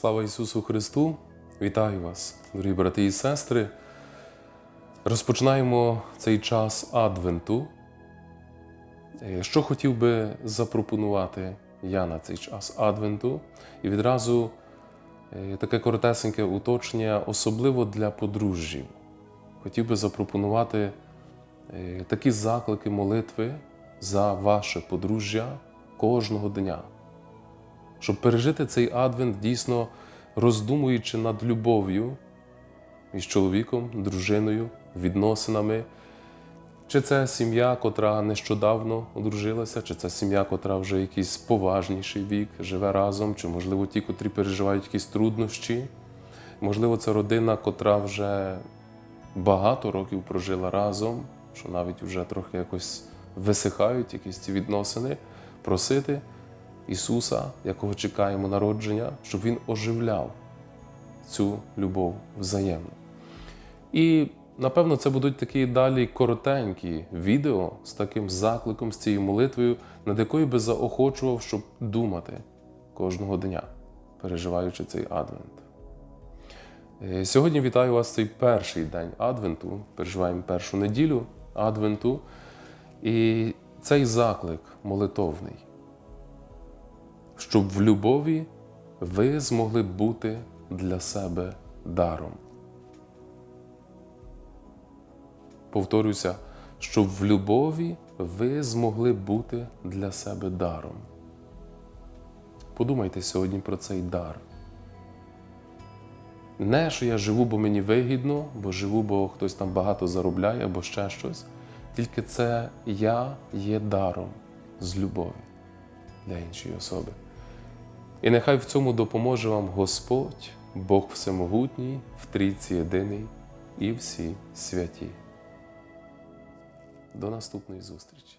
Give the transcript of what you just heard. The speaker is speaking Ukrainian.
Слава Ісусу Христу! Вітаю вас, дорогі брати і сестри. Розпочинаємо цей час Адвенту. Е, Що хотів би запропонувати я на цей час Адвенту? І відразу е, таке коротесеньке уточнення, особливо для подружжів. Хотів би запропонувати е, такі заклики молитви за ваше подружжя кожного дня щоб пережити цей адвент, дійсно роздумуючи над любов'ю між чоловіком, дружиною, відносинами. Чи це сім'я, котра нещодавно одружилася, чи це сім'я, котра вже якийсь поважніший вік, живе разом, чи, можливо, ті, котрі переживають якісь труднощі. Можливо, це родина, котра вже багато років прожила разом, що навіть вже трохи якось висихають якісь ці відносини, просити Ісуса, якого чекаємо народження, щоб Він оживляв цю любов взаємно. І напевно це будуть такі далі коротенькі відео з таким закликом, з цією молитвою, над якою би заохочував, щоб думати кожного дня, переживаючи цей адвент. Е, Сьогодні вітаю вас цей перший день Адвенту. Переживаємо першу неділю Адвенту. І цей заклик молитовний, щоб в любові ви змогли бути для себе даром. Повторюся, щоб в любові ви змогли бути для себе даром. Подумайте сьогодні про цей дар. Не, що я живу, бо мені вигідно, бо живу, бо хтось там багато заробляє, або ще щось. Тільки це я є даром з любові для іншої особи. І нехай в цьому допоможе вам Господь, Бог Всемогутній, в трійці єдиний і всі святі. До наступної зустрічі!